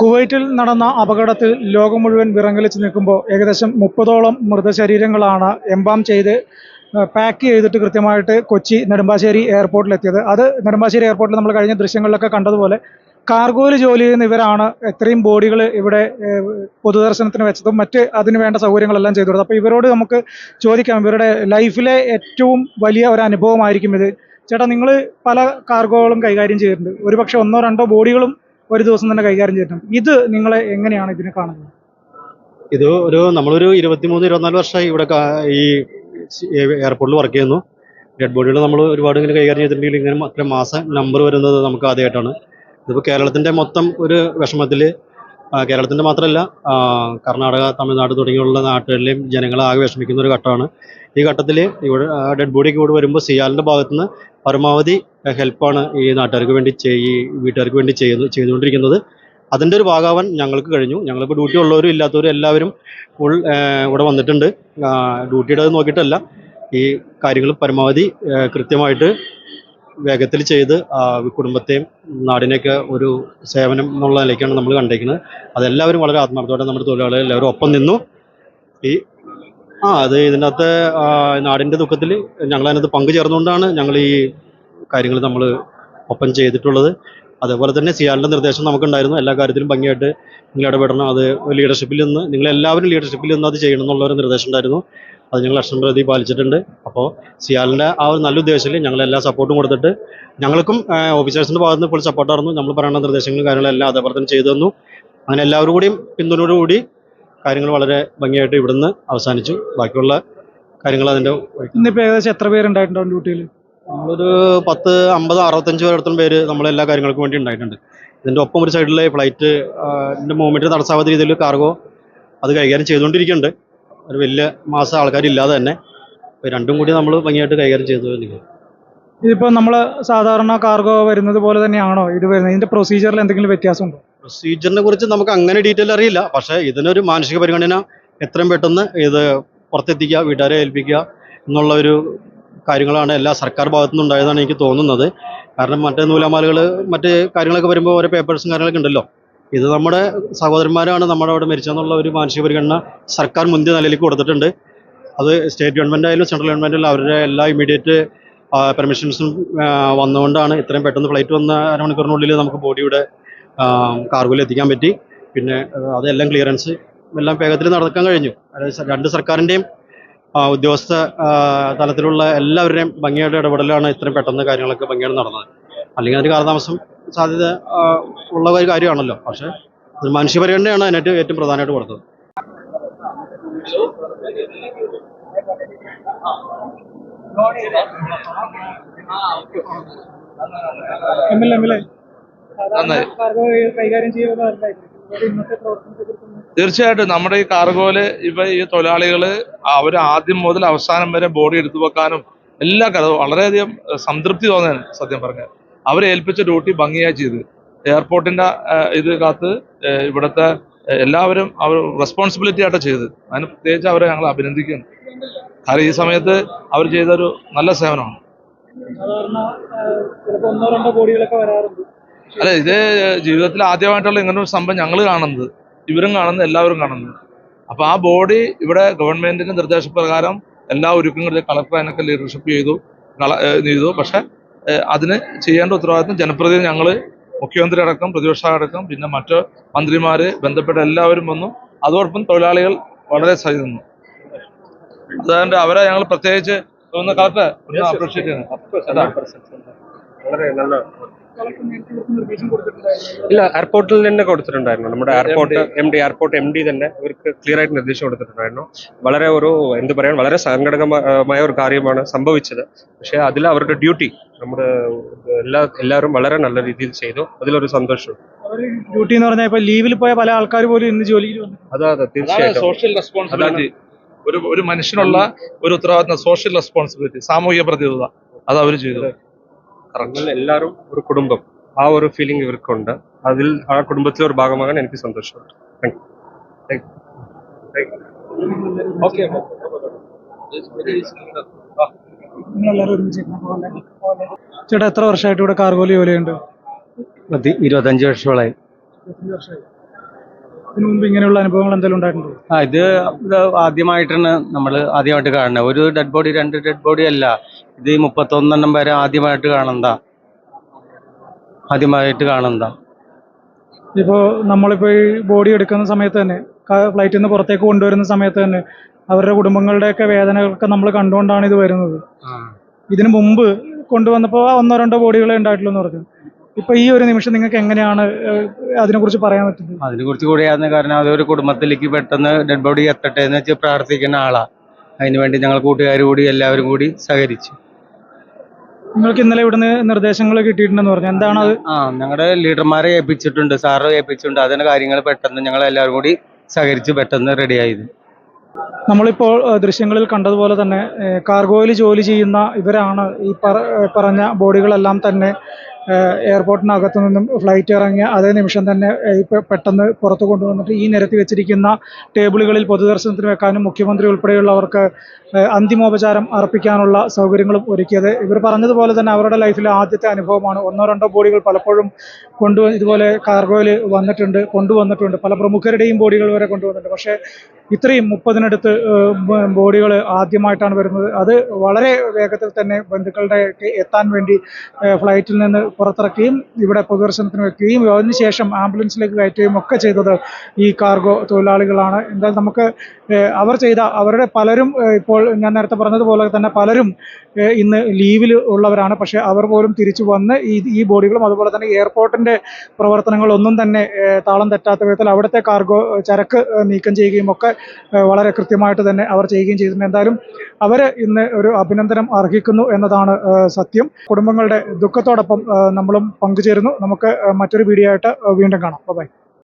കുവൈറ്റിൽ നടന്ന അപകടത്തിൽ ലോകം മുഴുവൻ വിറങ്ങലിച്ച് നിൽക്കുമ്പോൾ ഏകദേശം മുപ്പതോളം മൃതശരീരങ്ങളാണ് എംബാം ചെയ്ത് പാക്ക് ചെയ്തിട്ട് കൃത്യമായിട്ട് കൊച്ചി നെടുമ്പാശ്ശേരി എയർപോർട്ടിലെത്തിയത്. അത് നെടുമ്പാശ്ശേരി എയർപോർട്ടിൽ നമ്മൾ കഴിഞ്ഞ ദൃശ്യങ്ങളിലൊക്കെ കണ്ടതുപോലെ കാർഗോയിൽ ജോലി ചെയ്യുന്ന ഇവരാണ് എത്രയും ബോഡികൾ ഇവിടെ പൊതുദർശനത്തിന് വെച്ചതും മറ്റ് അതിന് വേണ്ട സൗകര്യങ്ങളെല്ലാം ചെയ്തു കൊടുത്തത് അപ്പോൾ ഇവരോട് നമുക്ക് ചോദിക്കാം ഇവരുടെ ലൈഫിലെ ഏറ്റവും വലിയ ഒരു അനുഭവമായിരിക്കും ഇത്. ചേട്ടാ നിങ്ങൾ പല കാർഗോകളും കൈകാര്യം ചെയ്തിട്ടുണ്ട്. ഒരുപക്ഷെ ഒന്നോ രണ്ടോ ബോഡികളും ഒരു ദിവസം തന്നെ കൈകാര്യം ചെയ്തിട്ടുണ്ട്. ഇത് നിങ്ങളെ എങ്ങനെയാണ് ഇതിനെ കാണുന്നത്? ഇത് ഒരു നമ്മളൊരു ഇരുപത്തിമൂന്ന് ഇരുപത്തിനാല് വർഷമായി ഇവിടെ ഈ എയർപോർട്ടിൽ വർക്ക് ചെയ്യുന്നു. ഡെഡ് ബോഡികൾ നമ്മൾ ഒരുപാട് ഇങ്ങനെ കൈകാര്യം ചെയ്തിട്ടുണ്ടെങ്കിൽ ഇങ്ങനെ അത്ര മാസം നമ്പർ വരുന്നത് നമുക്ക് ആദ്യമായിട്ടാണ്. ഇതിപ്പോൾ കേരളത്തിന്റെ മൊത്തം ഒരു വിഷമത്തിൽ കേരളത്തിന്റെ മാത്രമല്ല കർണാടക തമിഴ്നാട് തുടങ്ങിയുള്ള നാട്ടുകളിലെയും ജനങ്ങൾ ആകെ വിഷമിക്കുന്ന ഒരു ഘട്ടമാണ്. ഈ ഘട്ടത്തിൽ ഇവിടെ ഡെഡ് ബോഡിക്ക് ഇവിടെ വരുമ്പോൾ സിയാലിന്റെ ഭാഗത്തുനിന്ന് പരമാവധി ഹെൽപ്പാണ് ഈ നാട്ടുകാർക്ക് വേണ്ടി ചെയ് വീട്ടുകാർക്ക് വേണ്ടി ചെയ്യുന്നു ചെയ്തുകൊണ്ടിരിക്കുന്നത്. അതിന്റെ ഒരു ഭാഗമാവാൻ ഞങ്ങൾക്ക് കഴിഞ്ഞു. ഞങ്ങളിപ്പോൾ ഡ്യൂട്ടി ഉള്ളവരും ഇല്ലാത്തവരും എല്ലാവരും ഫുൾ ഇവിടെ വന്നിട്ടുണ്ട്. ഡ്യൂട്ടിയുടെ നോക്കിയിട്ടല്ല. ഈ കാര്യങ്ങൾ പരമാവധി കൃത്യമായിട്ട് വേഗത്തിൽ ചെയ്ത് കുടുംബത്തെയും നാടിനെയൊക്കെ ഒരു സേവനം എന്നുള്ള നിലയ്ക്കാണ് നമ്മൾ കണ്ടേക്കുന്നത്. അതെല്ലാവരും വളരെ ആത്മാർത്ഥത്തോടെ നമ്മുടെ തൊഴിലാളികൾ എല്ലാവരും ഒപ്പം നിന്നു. ഈ ആ അത് ഇതിനകത്ത് നാടിന്റെ ദുഃഖത്തിൽ ഞങ്ങളതിനകത്ത് പങ്കുചേർന്നുകൊണ്ടാണ് ഞങ്ങൾ ഈ കാര്യങ്ങൾ നമ്മൾ ഒപ്പം ചെയ്തിട്ടുള്ളത്. അതേപോലെ തന്നെ സിയാലിന്റെ നിർദ്ദേശം നമുക്കുണ്ടായിരുന്നു. എല്ലാ കാര്യത്തിലും ഭംഗിയായിട്ട് നിങ്ങൾ ഇടപെടണം. അത് ലീഡർഷിപ്പിൽ നിന്ന് നിങ്ങളെല്ലാവരും ലീഡർഷിപ്പിൽ നിന്ന് അത് ചെയ്യണം എന്നുള്ള ഒരു നിർദ്ദേശം ഉണ്ടായിരുന്നു. അത് ഞങ്ങൾ ലക്ഷം പ്രതി പാലിച്ചിട്ടുണ്ട്. അപ്പോൾ സിയാലിന്റെ ആ ഒരു നല്ല ഉദ്ദേശത്തിൽ ഞങ്ങൾ എല്ലാ സപ്പോർട്ടും കൊടുത്തിട്ട് ഞങ്ങൾക്കും ഓഫീസേഴ്സിന്റെ ഭാഗത്ത് നിന്ന് ഫുൾ സപ്പോർട്ടായിരുന്നു നമ്മൾ പറയുന്ന നിർദ്ദേശങ്ങളും കാര്യങ്ങളെല്ലാം അതേപോലെ തന്നെ ചെയ്തു തന്നു. അങ്ങനെ എല്ലാവരും കൂടിയും പിന്തുണയോടുകൂടി കാര്യങ്ങൾ വളരെ ഭംഗിയായിട്ട് ഇവിടുന്ന് അവസാനിച്ചു. ബാക്കിയുള്ള കാര്യങ്ങൾ അതിന്റെ ഇന്നിപ്പോൾ ഏകദേശം എത്ര പേരുണ്ടായിട്ടുണ്ടാവും ഡ്യൂട്ടിയിൽ നമ്മളൊരു പത്ത് അമ്പത് അറുപത്തഞ്ച് പേരടുത്തും പേര് നമ്മളെല്ലാ കാര്യങ്ങൾക്കും വേണ്ടി ഉണ്ടായിട്ടുണ്ട്. ഇതിന്റെ ഒപ്പം ഒരു സൈഡിലെ ഫ്ലൈറ്റ് മൂവ്മെന്റ് തടസ്സാവാത്ത രീതിയിൽ കാർഗോ അത് കൈകാര്യം ചെയ്തുകൊണ്ടിരിക്കുന്നുണ്ട്. ഒരു വലിയ മാസം ആൾക്കാരില്ലാതെ തന്നെ. രണ്ടും കൂടി നമ്മൾ ഭംഗിയായിട്ട് കൈകാര്യം ചെയ്തു നിൽക്കും ഇതിപ്പോൾ നമ്മൾ സാധാരണ കാർഗോ വരുന്നത് പോലെ തന്നെയാണോ ഇത് വരുന്നത്? ഇതിന്റെ പ്രൊസീജിയറിൽ എന്തെങ്കിലും വ്യത്യാസമുണ്ടോ? പ്രൊസീജിയറിനെ കുറിച്ച് നമുക്ക് അങ്ങനെ ഡീറ്റെയിൽ അറിയില്ല. പക്ഷേ ഇതിനൊരു മാനസിക പരിഗണന എത്രയും പെട്ടെന്ന് ഇത് പുറത്തെത്തിക്കുക വീട്ടുകാരെ ഏൽപ്പിക്കുക എന്നുള്ള ഒരു കാര്യങ്ങളാണ് എല്ലാ സർക്കാർ ഭാഗത്തു നിന്നുണ്ടായതാണ് എനിക്ക് തോന്നുന്നത്. കാരണം മറ്റേ നൂലാമാലകൾ മറ്റ് കാര്യങ്ങളൊക്കെ വരുമ്പോൾ ഓരോ പേപ്പേഴ്സും കാര്യങ്ങളൊക്കെ ഉണ്ടല്ലോ. ഇത് നമ്മുടെ സഹോദരന്മാരാണ് നമ്മുടെ അവിടെ മരിച്ചതെന്നുള്ള ഒരു മാനസിക പരിഗണന സർക്കാർ മുന്തിയ നിലയിലേക്ക് കൊടുത്തിട്ടുണ്ട്. അത് സ്റ്റേറ്റ് ഗവൺമെന്റ് ആയാലും സെൻട്രൽ ഗവൺമെന്റ് ആയാലും അവരുടെ എല്ലാ ഇമ്മീഡിയറ്റ് പെർമിഷൻസും വന്നുകൊണ്ടാണ് ഇത്രയും പെട്ടെന്ന് ഫ്ലൈറ്റ് വന്ന അരമണിക്കൂറിനുള്ളിൽ നമുക്ക് ബോഡിയുടെ കാർഗോയിൽ എത്തിക്കാൻ പറ്റി. പിന്നെ അതെല്ലാം ക്ലിയറൻസ് എല്ലാം വേഗത്തിൽ നടക്കാൻ കഴിഞ്ഞു. രണ്ട് സർക്കാരിന്റെയും ഉദ്യോഗസ്ഥ തലത്തിലുള്ള എല്ലാവരുടെയും ഭംഗിയായിട്ട് ഇടപെടലാണ് ഇത്രയും പെട്ടെന്ന് കാര്യങ്ങളൊക്കെ ഭംഗിയായിട്ട് നടന്നത്. അല്ലെങ്കിൽ അതിന് കാലതാമസം സാധ്യത ഉള്ള ഒരു കാര്യമാണല്ലോ. പക്ഷേ ഒരു മനുഷ്യ പരിഗണനയാണ് അതിനായിട്ട് ഏറ്റവും പ്രധാനമായിട്ട് കൊടുത്തത്. കൈകാര്യം ചെയ്യുന്നത് തീർച്ചയായിട്ടും നമ്മുടെ ഈ കാർഗോയിൽ ഇവ ഈ തൊഴിലാളികൾ അവർ ആദ്യം മുതൽ അവസാനം വരെ ബോഡി എടുത്തു വെക്കാനും എല്ലാ കാര്യവും വളരെയധികം സംതൃപ്തി തോന്നാൻ സത്യം പറഞ്ഞാൽ അവരെ ഏൽപ്പിച്ച ഡ്യൂട്ടി ഭംഗിയായി ചെയ്ത്. എയർപോർട്ടിന്റെ ഇത് കാത്ത് ഇവിടുത്തെ എല്ലാവരും അവർ റെസ്പോൺസിബിലിറ്റി ആയിട്ട് ചെയ്ത് അതിന് പ്രത്യേകിച്ച് അവരെ ഞങ്ങൾ അഭിനന്ദിക്കുന്നു. കാരണം ഈ സമയത്ത് അവർ ചെയ്തൊരു നല്ല സേവനമാണ്. അല്ല ഇത് ജീവിതത്തിൽ ആദ്യമായിട്ടുള്ള ഇങ്ങനെ ഒരു സംഭവം ഞങ്ങൾ കാണുന്നത്. ഇവരും കാണുന്നത് എല്ലാവരും കാണുന്നത്. അപ്പൊ ആ ബോഡി ഇവിടെ ഗവൺമെന്റിന്റെ നിർദ്ദേശപ്രകാരം എല്ലാ ഒരുക്കങ്ങളും കളക്ടർ അതിനൊക്കെ ലീഡർഷിപ്പ് ചെയ്തു ചെയ്തു. പക്ഷെ അതിന് ചെയ്യേണ്ട ഉത്തരവാദിത്വം ജനപ്രതിനിധി ഞങ്ങൾ മുഖ്യമന്ത്രി അടക്കം പ്രതിപക്ഷ അടക്കം പിന്നെ മറ്റ് മന്ത്രിമാര് ബന്ധപ്പെട്ട എല്ലാവരും വന്നു. അതോടൊപ്പം തൊഴിലാളികൾ വളരെ സഹിതന്നു. നിന്നു അതുകൊണ്ട് അവരെ ഞങ്ങൾ പ്രത്യേകിച്ച് ഒന്ന് കളക്ടർ ഒന്ന് അപ്രീഷിയേറ്റ് ചെയ്യുന്നു കൊടുത്തിട്ടുണ്ടായിരുന്നു ഇല്ല എയർപോർട്ടിൽ തന്നെ കൊടുത്തിട്ടുണ്ടായിരുന്നു. നമ്മുടെ airport M D. Airport M D തന്നെ ഇവർക്ക് ക്ലിയർ ആയിട്ട് നിർദ്ദേശം കൊടുത്തിട്ടുണ്ടായിരുന്നു. വളരെ ഒരു എന്ത് പറയാൻ വളരെ സങ്കടകമായ ഒരു കാര്യമാണ് സംഭവിച്ചത്. പക്ഷേ അതിൽ അവരുടെ ഡ്യൂട്ടി നമ്മുടെ എല്ലാ എല്ലാവരും വളരെ നല്ല രീതിയിൽ ചെയ്തു. അതിലൊരു സന്തോഷം. ഡ്യൂട്ടി എന്ന് പറഞ്ഞാൽ ഇപ്പൊ ലീവിൽ പോയ പല ആൾക്കാർ പോലും ഇന്ന് ജോലിയിൽ അതാ അതെ അതെ തീർച്ചയായിട്ടും. സോഷ്യൽ റെസ്പോൺസിബിലിറ്റി ഒരു ഒരു മനുഷ്യനുള്ള ഒരു ഉത്തരവാദിത്തം സോഷ്യൽ റെസ്പോൺസിബിലിറ്റി സാമൂഹിക പ്രതിബദ്ധത. അത് അവർ ചെയ്തു. ഞങ്ങൾ എല്ലാവരും ഒരു കുടുംബം. ആ ഒരു ഫീലിംഗ് ഇവർക്കുണ്ട്. അതിൽ ആ കുടുംബത്തിലെ ഒരു ഭാഗമാകാൻ എനിക്ക് സന്തോഷമുണ്ട്. Thank you okay. ചേട്ടാ എത്ര വർഷമായിട്ട് ഇവിടെ കാർഗോലി ജോലിയുണ്ട് പത്തി ഇരുപത്തഞ്ച് വർഷമായി. ഇതിനു മുമ്പ് ഇങ്ങനെയുള്ള അനുഭവങ്ങൾ എന്തെങ്കിലും ഉണ്ടായിട്ടുണ്ടോ? ആ ഇത് ഇത് ആദ്യമായിട്ടാണ് നമ്മൾ ആദ്യമായിട്ട് കാണുന്നത്. ഒരു ഡെഡ് ബോഡി രണ്ട് ഡെഡ് ബോഡി അല്ല. ഇത് ഈ മുപ്പത്തൊന്നെണ്ണം വരെ ആദ്യമായിട്ട് കാണുന്നതാ. ആദ്യമായിട്ട് കാണുന്നതാ. ഇപ്പോൾ നമ്മളിപ്പോൾ ഈ ബോഡി എടുക്കുന്ന സമയത്ത് തന്നെ ഫ്ലൈറ്റിൽ നിന്ന് പുറത്തേക്ക് കൊണ്ടുവരുന്ന സമയത്ത് തന്നെ അവരുടെ കുടുംബങ്ങളുടെയൊക്കെ വേദനകളൊക്കെ നമ്മൾ കണ്ടുകൊണ്ടാണ് ഇത് വരുന്നത്. ഇതിനു മുമ്പ് കൊണ്ടുവന്നപ്പോൾ ഒന്നോ രണ്ടോ ബോഡികളെ ഉണ്ടായിട്ടുള്ളൂ എന്ന് പറഞ്ഞു. ഇപ്പൊ ഈ ഒരു നിമിഷം നിങ്ങൾക്ക് എങ്ങനെയാണ് അതിനെ അതിനെക്കുറിച്ച് പറയാൻ പറ്റുന്നത്? അതിനെ കുറിച്ച് കൂടിയായിരുന്നു കാരണം അതൊരു കുടുംബത്തിലേക്ക് പെട്ടെന്ന് ഡെഡ് ബോഡി എത്തട്ടെ എന്ന് വെച്ച് പ്രാർത്ഥിക്കുന്ന ആളാ. അതിനുവേണ്ടി ഞങ്ങൾ കൂട്ടുകാർ കൂടി എല്ലാവരും കൂടി സഹകരിച്ചു. നിങ്ങൾക്ക് ഇന്നലെ ഇവിടുന്ന് നിർദ്ദേശങ്ങൾ കിട്ടിയിട്ടുണ്ടെന്ന് പറഞ്ഞു. എന്താണ് അത്? ആ ഞങ്ങളുടെ ലീഡർമാരെ ഏൽപ്പിച്ചിട്ടുണ്ട് സാറ് ഏൽപ്പിച്ചിട്ടുണ്ട്. അതിന്റെ കാര്യങ്ങൾ പെട്ടെന്ന് ഞങ്ങൾ എല്ലാവരും കൂടി സഹകരിച്ച് പെട്ടെന്ന് റെഡിയായത്. നമ്മളിപ്പോൾ ദൃശ്യങ്ങളിൽ കണ്ടതുപോലെ തന്നെ കാർഗോയിൽ ജോലി ചെയ്യുന്ന ഇവരാണ് ഈ പറഞ്ഞ ബോഡികളെല്ലാം തന്നെ എയർപോർട്ടിനകത്തു നിന്നും ഫ്ലൈറ്റ് ഇറങ്ങിയ അതേ നിമിഷം തന്നെ പെട്ടെന്ന് പുറത്തു കൊണ്ടുവന്നിട്ട് ഈ നിരത്തി വെച്ചിരിക്കുന്ന ടേബിളുകളിൽ പൊതുദർശനത്തിന് വെക്കാനും മുഖ്യമന്ത്രി ഉൾപ്പെടെയുള്ളവർക്ക് അന്തിമോപചാരം അർപ്പിക്കാനുള്ള സൗകര്യങ്ങളും ഒരുക്കിയത്. ഇവർ പറഞ്ഞതുപോലെ തന്നെ അവരുടെ ലൈഫിലെ ആദ്യത്തെ അനുഭവമാണ്. ഒന്നോ രണ്ടോ ബോഡികൾ പലപ്പോഴും കൊണ്ടു ഇതുപോലെ കാർഗോയിൽ വന്നിട്ടുണ്ട് കൊണ്ടുവന്നിട്ടുണ്ട്. പല പ്രമുഖരുടെയും ബോഡികൾ വരെ കൊണ്ടുവന്നിട്ടുണ്ട്. പക്ഷേ ഇത്രയും മുപ്പതിനടുത്ത് ബോഡികൾ ആദ്യമായിട്ടാണ് വരുന്നത്. അത് വളരെ വേഗത്തിൽ തന്നെ ബന്ധുക്കളുടെ എത്താൻ വേണ്ടി ഫ്ലൈറ്റിൽ നിന്ന് പുറത്തിറക്കുകയും ഇവിടെ പൊതുദർശനത്തിന് വെക്കുകയും അതിനുശേഷം ആംബുലൻസിലേക്ക് കയറ്റുകയും ഒക്കെ ചെയ്തത് ഈ കാർഗോ തൊഴിലാളികളാണ്. എന്തായാലും നമുക്ക് അവർ ചെയ്ത അവരുടെ പലരും ഇപ്പോൾ ഞാൻ നേരത്തെ പറഞ്ഞതുപോലെ തന്നെ പലരും ഇന്ന് ലീവിൽ ഉള്ളവരാണ്. പക്ഷേ അവർ പോലും തിരിച്ചു വന്ന് ഈ ഈ ബോഡികളും അതുപോലെ തന്നെ എയർപോർട്ടിന്റെ പ്രവർത്തനങ്ങളൊന്നും തന്നെ താളം തെറ്റാത്ത വിധത്തിൽ അവിടുത്തെ കാർഗോ ചരക്ക് നീക്കം ചെയ്യുകയും ഒക്കെ വളരെ കൃത്യമായിട്ട് തന്നെ അവർ ചെയ്യുകയും ചെയ്തിട്ടുണ്ട്. എന്തായാലും അവർ ഇന്ന് ഒരു അഭിനന്ദനം അർഹിക്കുന്നു എന്നതാണ് സത്യം. കുടുംബങ്ങളുടെ ദുഃഖത്തോടൊപ്പം നമ്മളും പങ്കുചേരുന്നു. നമുക്ക് മറ്റൊരു വീഡിയോ ആയിട്ട് വീണ്ടും കാണാം. ബൈ